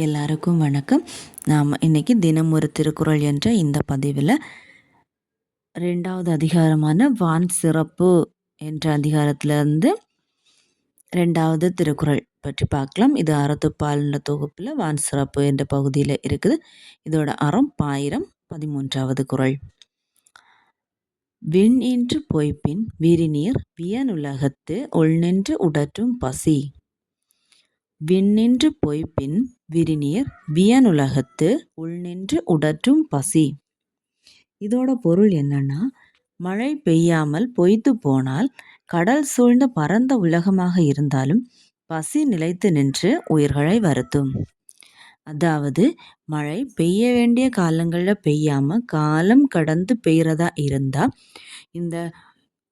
எல்லாருக்கும் வணக்கம். நாம் இன்றைக்கி தினம் ஒரு திருக்குறள் என்ற இந்த பதிவில் ரெண்டாவது அதிகாரமான வான் சிறப்பு என்ற அதிகாரத்திலிருந்து ரெண்டாவது திருக்குறள் பற்றி பார்க்கலாம். இது அறத்துப்பால்ன்ற தொகுப்பில் வான் சிறப்பு என்ற பகுதியில் இருக்குது. இதோட அறம் பாயிரம் பதிமூன்றாவது குறள். விண் என்று பொய்ப்பின் விரிநீர் வியனுலகத்து உள்நின்று உடற்றும் பசி. விண்ணின்று பொய்ப்பின் விரிநீர் வியனுலகத்து உள்நின்று உடற்றும் பசி. இதோட பொருள் என்னன்னா மழை பெய்யாமல் பொய்த்து போனால் கடல் சூழ்ந்த பரந்த உலகமாக இருந்தாலும் பசி நிலைத்து நின்று உயிர்களை வருத்தும். அதாவது மழை பெய்ய வேண்டிய காலங்களில் பெய்யாமல் காலம் கடந்து பெய்கிறதா இருந்தால் இந்த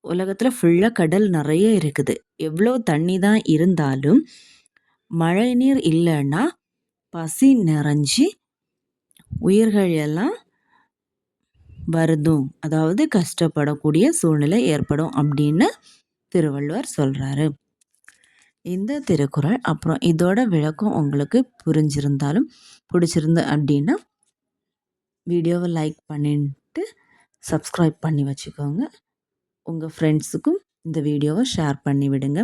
உலகத்தில் ஃபுல்லாக கடல் நிறைய இருக்குது. எவ்வளோ தண்ணி தான் இருந்தாலும் மழை நீர் இல்லைன்னா பசி நிறைஞ்சி உயிர்கள் எல்லாம் வருதும். அதாவது கஷ்டப்படக்கூடிய சூழ்நிலை ஏற்படும் அப்படின்னு திருவள்ளுவர் சொல்கிறாரு இந்த திருக்குறள் அப்புறம் இதோட விளக்கம் உங்களுக்கு புரிஞ்சிருந்தாலும் பிடிச்சிருந்து அப்படின்னா வீடியோவை லைக் பண்ணிட்டு சப்ஸ்கிரைப் பண்ணி வச்சுக்கோங்க. உங்கள் ஃப்ரெண்ட்ஸுக்கும் இந்த வீடியோவை ஷேர் பண்ணி விடுங்க.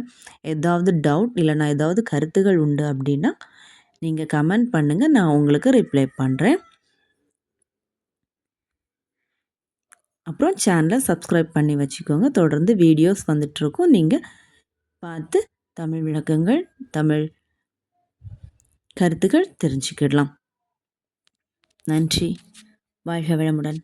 ஏதாவது டவுட் இல்லைனா ஏதாவது கருத்துகள் உண்டு அப்படின்னா நீங்கள் கமெண்ட் பண்ணுங்கள் நான் உங்களுக்கு ரிப்ளை பண்ணுறேன் அப்புறம் சேனலை சப்ஸ்கிரைப் பண்ணி வச்சுக்கோங்க. தொடர்ந்து வீடியோஸ் வந்துட்ருக்கும் நீங்கள் பார்த்து தமிழ் விளக்கங்கள் தமிழ் கருத்துக்கள் தெரிஞ்சுக்கிடலாம். நன்றி. வாழ்க வளமுடன்.